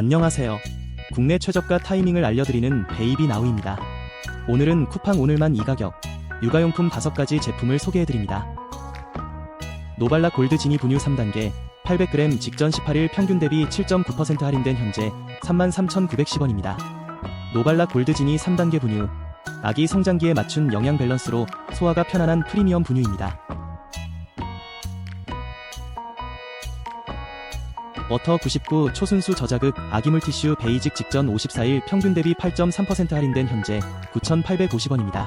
안녕하세요. 국내 최저가 타이밍을 알려드리는 베이비 나우입니다. 오늘은 쿠팡 오늘만 이 가격, 육아용품 5가지 제품을 소개해드립니다. 노발라 골드 지니 분유 3단계, 800g 직전 18일 평균 대비 7.9% 할인된 현재 33,910원입니다. 노발라 골드 지니 3단계 분유, 아기 성장기에 맞춘 영양 밸런스로 소화가 편안한 프리미엄 분유입니다. 워터 99 초순수 저자극 아기 물티슈 베이직 직전 54일 평균 대비 8.3% 할인된 현재 9,850원입니다.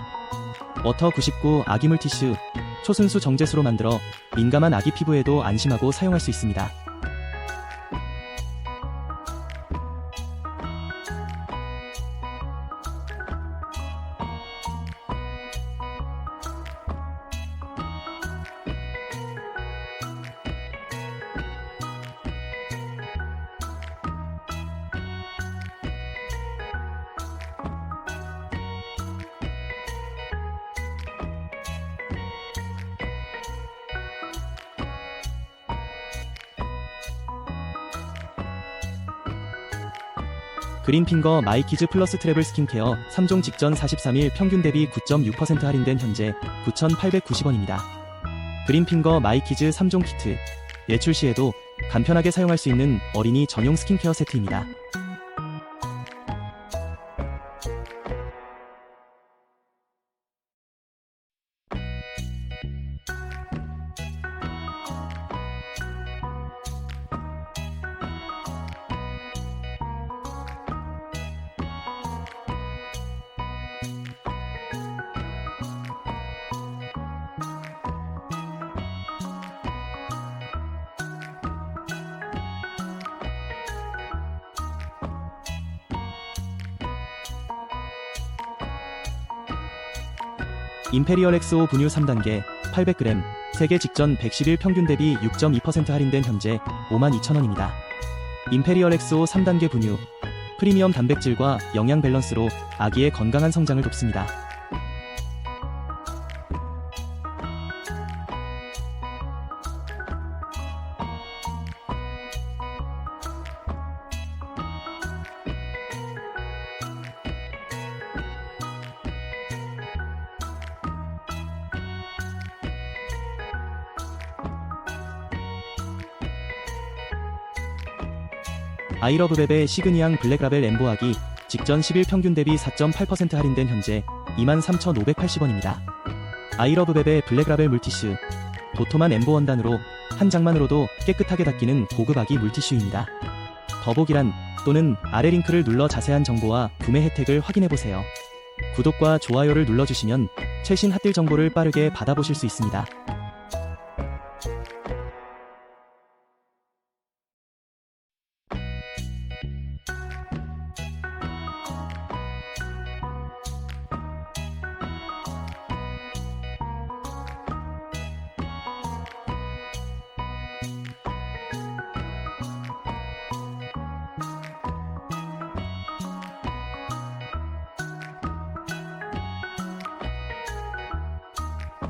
워터 99 아기 물티슈 초순수 정제수로 만들어 민감한 아기 피부에도 안심하고 사용할 수 있습니다. 그린핑거 마이키즈 플러스 트래블 스킨케어 3종 직전 43일 평균 대비 9.6% 할인된 현재 9,890원입니다. 그린핑거 마이키즈 3종 키트 예출 시에도 간편하게 사용할 수 있는 어린이 전용 스킨케어 세트입니다. 임페리얼 엑스오 분유 3단계 800g 세계 직전 110일 평균 대비 6.2% 할인된 현재 52,000원입니다. 임페리얼 엑스오 3단계 분유 프리미엄 단백질과 영양 밸런스로 아기의 건강한 성장을 돕습니다. 아이러브베베 시그니앙 블랙라벨 엠보하기 직전 10일 평균 대비 4.8% 할인된 현재 23,580원입니다. 아이러브베베 블랙라벨 물티슈 도톰한 엠보 원단으로 한 장만으로도 깨끗하게 닦이는 고급 아기 물티슈입니다. 더보기란 또는 아래 링크를 눌러 자세한 정보와 구매 혜택을 확인해보세요. 구독과 좋아요를 눌러주시면 최신 핫딜 정보를 빠르게 받아보실 수 있습니다.